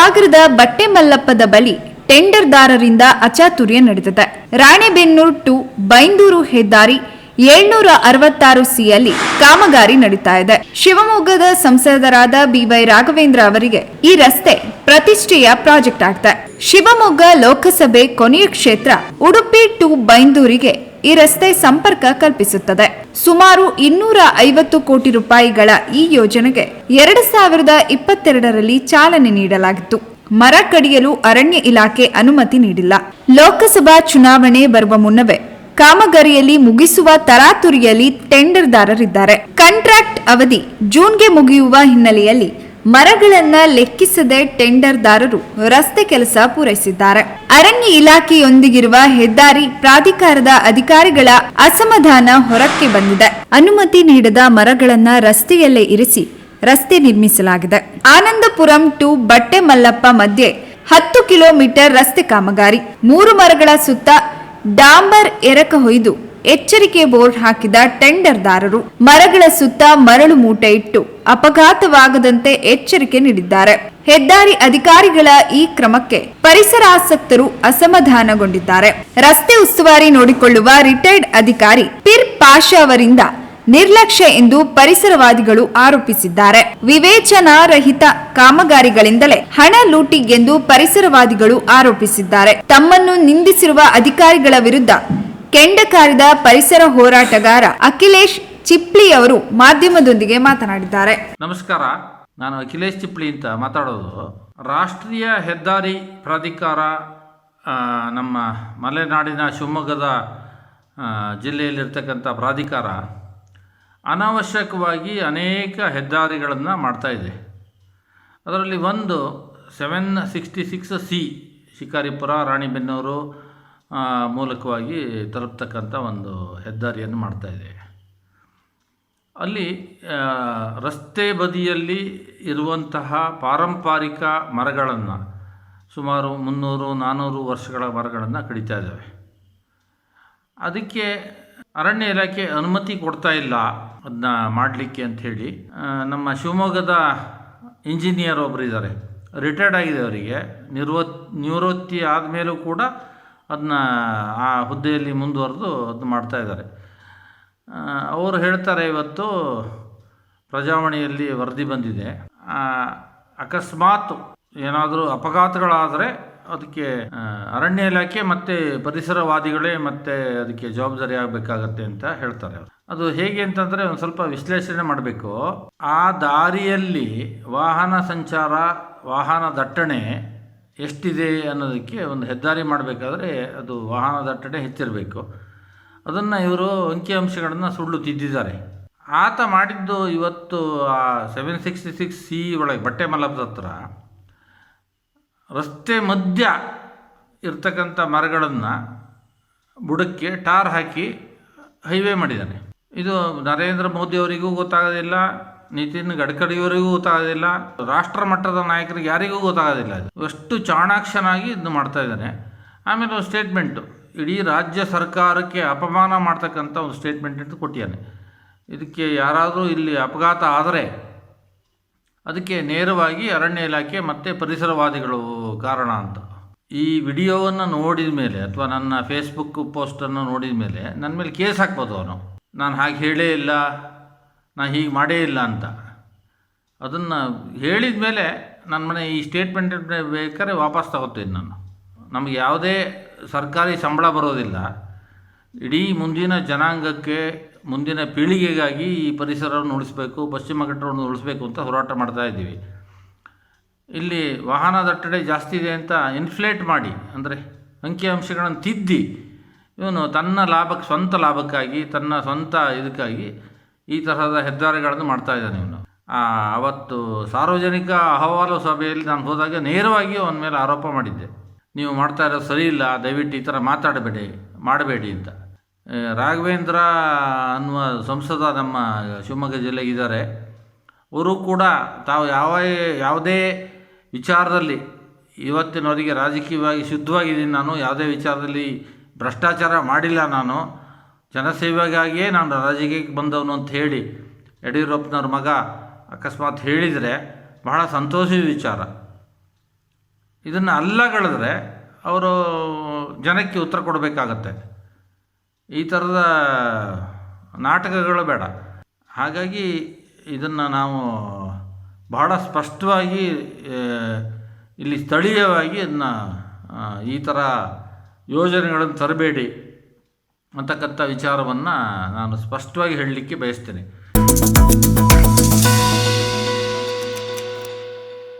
ಸಾಗರದ ಬಟ್ಟೆ ಮಲ್ಲಪ್ಪದ ಬಳಿ ಟೆಂಡರ್ದಾರರಿಂದ ಅಚಾತುರ್ಯ ನಡೆದಿದೆ. ರಾಣೆಬೆನ್ನೂರು ಟು ಬೈಂದೂರು ಹೆದ್ದಾರಿ ಏಳ್ನೂರ ಅರವತ್ತಾರು ಸಿಯಲ್ಲಿ ಕಾಮಗಾರಿ ನಡೀತಾ ಇದೆ. ಶಿವಮೊಗ್ಗದ ಸಂಸದರಾದ ಬಿವೈ ರಾಘವೇಂದ್ರ ಅವರಿಗೆ ಈ ರಸ್ತೆ ಪ್ರತಿಷ್ಠೆಯ ಪ್ರಾಜೆಕ್ಟ್ ಆಗಿದೆ ಶಿವಮೊಗ್ಗ ಲೋಕಸಭೆ ಕೊನೆಯ ಕ್ಷೇತ್ರ ಉಡುಪಿ ಟು ಬೈಂದೂರಿಗೆ ಈ ರಸ್ತೆ ಸಂಪರ್ಕ ಕಲ್ಪಿಸುತ್ತದೆ. ಸುಮಾರು ಇನ್ನೂರ ಐವತ್ತು ಕೋಟಿ ರೂಪಾಯಿಗಳ ಈ ಯೋಜನೆಗೆ ಎರಡು ಸಾವಿರದ ಇಪ್ಪತ್ತೆರಡರಲ್ಲಿ ಚಾಲನೆ ನೀಡಲಾಗಿತ್ತು. ಮರ ಕಡಿಯಲು ಅರಣ್ಯ ಇಲಾಖೆ ಅನುಮತಿ ನೀಡಿಲ್ಲ. ಲೋಕಸಭಾ ಚುನಾವಣೆ ಬರುವ ಮುನ್ನವೇ ಕಾಮಗಾರಿಯಲ್ಲಿ ಮುಗಿಸುವ ತರಾತುರಿಯಲ್ಲಿ ಟೆಂಡರ್ದಾರರಿದ್ದಾರೆ. ಕಾಂಟ್ರಾಕ್ಟ್ ಅವಧಿ ಜೂನ್ಗೆ ಮುಗಿಯುವ ಹಿನ್ನೆಲೆಯಲ್ಲಿ ಮರಗಳನ್ನ ಲೆಕ್ಕಿಸದೆ ಟೆಂಡರ್ದಾರರು ರಸ್ತೆ ಕೆಲಸ ಪೂರೈಸಿದ್ದಾರೆ. ಅರಣ್ಯ ಇಲಾಖೆಯೊಂದಿಗಿರುವ ಹೆದ್ದಾರಿ ಪ್ರಾಧಿಕಾರದ ಅಧಿಕಾರಿಗಳ ಅಸಮಾಧಾನ ಹೊರಕ್ಕೆ ಬಂದಿದೆ. ಅನುಮತಿ ನೀಡದ ಮರಗಳನ್ನ ರಸ್ತೆಯಲ್ಲೇ ಇರಿಸಿ ರಸ್ತೆ ನಿರ್ಮಿಸಲಾಗಿದೆ. ಆನಂದಪುರಂ ಟು ಬಟ್ಟೆ ಮಲ್ಲಪ್ಪ ಮಧ್ಯೆ ಹತ್ತು ಕಿಲೋಮೀಟರ್ ರಸ್ತೆ ಕಾಮಗಾರಿ. ಮೂರು ಮರಗಳ ಸುತ್ತ ಡಾಂಬರ್ ಎರಕ ಹೊಯ್ದು ಎಚ್ಚರಿಕೆ ಬೋರ್ಡ್ ಹಾಕಿದ ಟೆಂಡರ್ದಾರರು. ಮರಗಳ ಸುತ್ತ ಮರಳು ಮೂಟೆ ಇಟ್ಟು ಅಪಘಾತವಾಗದಂತೆ ಎಚ್ಚರಿಕೆ ನೀಡಿದ್ದಾರೆ. ಹೆದ್ದಾರಿ ಅಧಿಕಾರಿಗಳ ಈ ಕ್ರಮಕ್ಕೆ ಪರಿಸರಾಸಕ್ತರು ಅಸಮಾಧಾನಗೊಂಡಿದ್ದಾರೆ. ರಸ್ತೆ ಉಸ್ತುವಾರಿ ನೋಡಿಕೊಳ್ಳುವ ರಿಟೈರ್ಡ್ ಅಧಿಕಾರಿ ಪಿರ್ ಪಾಷಾ ಅವರಿಂದ ನಿರ್ಲಕ್ಷ್ಯ ಎಂದು ಪರಿಸರವಾದಿಗಳು ಆರೋಪಿಸಿದ್ದಾರೆ. ವಿವೇಚನಾರಹಿತ ಕಾಮಗಾರಿಗಳಿಂದಲೇ ಹಣ ಲೂಟಿ ಎಂದು ಪರಿಸರವಾದಿಗಳು ಆರೋಪಿಸಿದ್ದಾರೆ. ತಮ್ಮನ್ನು ನಿಂದಿಸಿರುವ ಅಧಿಕಾರಿಗಳ ವಿರುದ್ಧ ಕೆಂಡ ಕಾರಿದ ಪರಿಸರ ಹೋರಾಟಗಾರ ಅಖಿಲೇಶ್ ಚಿಪ್ಲಿ ಅವರು ಮಾಧ್ಯಮದೊಂದಿಗೆ ಮಾತನಾಡಿದ್ದಾರೆ. ನಮಸ್ಕಾರ. ನಾನು ಅಖಿಲೇಶ್ ಚಿಪ್ಲಿ ಅಂತ ಮಾತಾಡೋದು. ರಾಷ್ಟ್ರೀಯ ಹೆದ್ದಾರಿ ಪ್ರಾಧಿಕಾರ ನಮ್ಮ ಮಲೆನಾಡಿನ ಶಿವಮೊಗ್ಗದ ಜಿಲ್ಲೆಯಲ್ಲಿರ್ತಕ್ಕಂಥ ಪ್ರಾಧಿಕಾರ ಅನಾವಶ್ಯಕವಾಗಿ ಅನೇಕ ಹೆದ್ದಾರಿಗಳನ್ನು ಮಾಡ್ತಾಯಿದೆ ಅದರಲ್ಲಿ ಒಂದು seven sixty six C Shikaripura, Ranebennur ಮೂಲಕವಾಗಿ ತಲುಪ್ತಕ್ಕಂಥ ಒಂದು ಹೆದ್ದಾರಿಯನ್ನು ಮಾಡ್ತಾಯಿದೆ ಅಲ್ಲಿ ಆ, ರಸ್ತೆ ಬದಿಯಲ್ಲಿ ಇರುವಂತಹ ಪಾರಂಪರಿಕ ಮರಗಳನ್ನು ಸುಮಾರು ಮುನ್ನೂರು ನಾನ್ನೂರು ವರ್ಷಗಳ ಮರಗಳನ್ನು ಕಡಿತಾ ಇದ್ದಾವೆ. ಅದಕ್ಕೆ ಅರಣ್ಯ ಇಲಾಖೆ ಅನುಮತಿ ಕೊಡ್ತಾ ಇಲ್ಲ ಅದನ್ನ ಮಾಡಲಿಕ್ಕೆ ಅಂಥೇಳಿ ನಮ್ಮ ಶಿವಮೊಗ್ಗದ ಇಂಜಿನಿಯರ್ ಒಬ್ಬರು ಇದ್ದಾರೆ ರಿಟೈರ್ಡ್ ಆಗಿದೆ ಅವರಿಗೆ. ನಿರ್ವ ನಿವೃತ್ತಿ ಆದಮೇಲೂ ಕೂಡ ಅದನ್ನ ಆ ಹುದ್ದೆಯಲ್ಲಿ ಮುಂದುವರೆದು ಅದು ಮಾಡ್ತಾಯಿದ್ದಾರೆ ಅವರು ಹೇಳ್ತಾರೆ ಇವತ್ತು ಪ್ರಜಾವಾಣಿಯಲ್ಲಿ ವರದಿ ಬಂದಿದೆ. ಅಕಸ್ಮಾತ್ ಏನಾದರೂ ಅಪಘಾತಗಳಾದರೆ ಅದಕ್ಕೆ ಅರಣ್ಯ ಇಲಾಖೆ ಮತ್ತು ಪರಿಸರವಾದಿಗಳೇ ಮತ್ತೆ ಅದಕ್ಕೆ ಜವಾಬ್ದಾರಿ ಆಗಬೇಕಾಗತ್ತೆ ಅಂತ ಹೇಳ್ತಾರೆ ಅವರು. ಅದು ಹೇಗೆ ಅಂತಂದರೆ ಒಂದು ಸ್ವಲ್ಪ ವಿಶ್ಲೇಷಣೆ ಮಾಡಬೇಕು. ಆ ದಾರಿಯಲ್ಲಿ ವಾಹನ ಸಂಚಾರ, ವಾಹನ ದಟ್ಟಣೆ ಎಷ್ಟಿದೆ ಅನ್ನೋದಕ್ಕೆ ಒಂದು ಹೆದ್ದಾರಿ ಮಾಡಬೇಕಾದ್ರೆ ಅದು ವಾಹನ ದಟ್ಟಣೆ ಹೆಚ್ಚಿರಬೇಕು. ಅದನ್ನು ಇವರು ಅಂಕಿಅಂಶಗಳನ್ನು ಸುಳ್ಳು ತಿದ್ದಿದ್ದಾರೆ. ಆತ ಮಾಡಿದ್ದು ಇವತ್ತು ಆ ಸೆವೆನ್ ಸಿಕ್ಸ್ಟಿ ಸಿಕ್ಸ್ ಸಿ ಒಳಗೆ ಬಟ್ಟೆ ಮಲಬ್ದ ಹತ್ರ ರಸ್ತೆ ಮಧ್ಯ ಇರ್ತಕ್ಕಂಥ ಮರಗಳನ್ನು ಬುಡಕ್ಕೆ ಟಾರ್ ಹಾಕಿ ಹೈವೇ ಮಾಡಿದ್ದಾನೆ. ಇದು ನರೇಂದ್ರ ಮೋದಿ ಅವರಿಗೂ ಗೊತ್ತಾಗೋದಿಲ್ಲ. ನಿತಿನ್ ಗಡ್ಕರಿಯವರಿಗೂ ಗೊತ್ತಾಗೋದಿಲ್ಲ. ರಾಷ್ಟ್ರ ಮಟ್ಟದ ನಾಯಕರಿಗೆ ಯಾರಿಗೂ ಗೊತ್ತಾಗೋದಿಲ್ಲ ಅದು ಅಷ್ಟು ಚಾಣಾಕ್ಷನಾಗಿ ಇದು ಮಾಡ್ತಾ ಇದ್ದಾನೆ. ಆಮೇಲೆ ಒಂದು ಸ್ಟೇಟ್ಮೆಂಟು ಇಡೀ ರಾಜ್ಯ ಸರ್ಕಾರಕ್ಕೆ ಅಪಮಾನ ಮಾಡ್ತಕ್ಕಂಥ ಒಂದು ಸ್ಟೇಟ್ಮೆಂಟ್ ಅಂತ ಕೊಟ್ಟಿದ್ದಾನೆ. ಇದಕ್ಕೆ ಯಾರಾದರೂ ಇಲ್ಲಿ ಅಪಘಾತ ಆದರೆ ಅದಕ್ಕೆ ನೇರವಾಗಿ ಅರಣ್ಯ ಇಲಾಖೆ ಮತ್ತು ಪರಿಸರವಾದಿಗಳು ಕಾರಣ ಅಂತ. ಈ ವಿಡಿಯೋವನ್ನು ನೋಡಿದ ಮೇಲೆ ಅಥವಾ ನನ್ನ ಫೇಸ್ಬುಕ್ ಪೋಸ್ಟನ್ನು ನೋಡಿದ ಮೇಲೆ ನನ್ನ ಮೇಲೆ ಕೇಸ್ ಹಾಕ್ಬೋದು ಅವನು. ನಾನು ಹಾಗೆ ಹೇಳೇ ಇಲ್ಲ. ನಾನು ಹೀಗೆ ಮಾಡೇ ಇಲ್ಲ ಅಂತ. ಅದನ್ನು ಹೇಳಿದ ಮೇಲೆ ನನ್ನ ಮನೆ ಈ ಸ್ಟೇಟ್ಮೆಂಟ್ ಬೇಕಾದ್ರೆ ವಾಪಸ್ ತಗೋತೀನಿ ನಾನು. ನಮಗೆ ಯಾವುದೇ ಸರ್ಕಾರಿ ಸಂಬಳ ಬರೋದಿಲ್ಲ. ಇಡೀ ಮುಂದಿನ ಜನಾಂಗಕ್ಕೆ ಮುಂದಿನ ಪೀಳಿಗೆಗಾಗಿ ಈ ಪರಿಸರವನ್ನು ಉಳಿಸ್ಬೇಕು, ಪಶ್ಚಿಮ ಘಟ್ಟವನ್ನು ಉಳಿಸ್ಬೇಕು ಅಂತ ಹೋರಾಟ ಮಾಡ್ತಾ ಇದ್ದೀವಿ. ಇಲ್ಲಿ ವಾಹನ ದಟ್ಟಣೆ ಜಾಸ್ತಿ ಇದೆ ಅಂತ ಇನ್ಫ್ಲೇಟ್ ಮಾಡಿ, ಅಂದರೆ ಅಂಕಿಅಂಶಗಳನ್ನು ತಿದ್ದಿ, ಇವನು ತನ್ನ ಲಾಭಕ್ಕೆ ಸ್ವಂತ ಲಾಭಕ್ಕಾಗಿ, ತನ್ನ ಸ್ವಂತ ಇದಕ್ಕಾಗಿ ಈ ತರಹದ ಹೆದ್ದಾರಿಗಳನ್ನು ಮಾಡ್ತಾ ಇದ್ದಾನೆ ಇವನು. ಅವತ್ತು ಸಾರ್ವಜನಿಕ ಅಹವಾಲು ಸಭೆಯಲ್ಲಿ ನಾನು ಹೋದಾಗ ನೇರವಾಗಿ ಅವನ ಮೇಲೆ ಆರೋಪ ಮಾಡಿದ್ದೆ. ನೀವು ಮಾಡ್ತಾ ಇರೋದು ಸರಿ ಇಲ್ಲ, ದಯವಿಟ್ಟು ಈ ಥರ ಮಾತಾಡಬೇಡಿ, ಮಾಡಬೇಡಿ ಅಂತ. ರಾಘವೇಂದ್ರ ಅನ್ನುವ ಸಂಸದ ನಮ್ಮ ಶಿವಮೊಗ್ಗ ಜಿಲ್ಲೆಗಿದ್ದಾರೆ ಅವರು ಕೂಡ ತಾವು ಯಾವ, ಯಾವುದೇ ವಿಚಾರದಲ್ಲಿ ಇವತ್ತಿನವರಿಗೆ ರಾಜಕೀಯವಾಗಿ ಶುದ್ಧವಾಗಿದ್ದೀನಿ ನಾನು, ಯಾವುದೇ ವಿಚಾರದಲ್ಲಿ ಭ್ರಷ್ಟಾಚಾರ ಮಾಡಿಲ್ಲ ನಾನು. ಜನಸೇವೆಗಾಗಿಯೇ ನಾನು ರಾಜಕೀಯಕ್ಕೆ ಬಂದವನು ಅಂತ ಹೇಳಿ ಯಡಿಯೂರಪ್ಪನವ್ರ ಮಗ ಅಕಸ್ಮಾತ್ ಹೇಳಿದರೆ ಬಹಳ ಸಂತೋಷದ ವಿಚಾರ. ಇದನ್ನು ಅಲ್ಲಗಳಿದ್ರೆ ಅವರು ಜನಕ್ಕೆ ಉತ್ತರ ಕೊಡಬೇಕಾಗತ್ತೆ. ಈ ಥರದ ನಾಟಕಗಳು ಬೇಡ. ಹಾಗಾಗಿ ಇದನ್ನು ನಾವು ಬಹಳ ಸ್ಪಷ್ಟವಾಗಿ ಇಲ್ಲಿ ಸ್ಥಳೀಯವಾಗಿ ಅದನ್ನ ಈ ಥರ ಯೋಜನೆಗಳನ್ನು ತರಬೇಡಿ. ಅಂತಕ್ಕಂಥ ವಿಚಾರವನ್ನು ನಾನು ಸ್ಪಷ್ಟವಾಗಿ ಹೇಳಲಿಕ್ಕೆ ಬಯಸ್ತೇನೆ.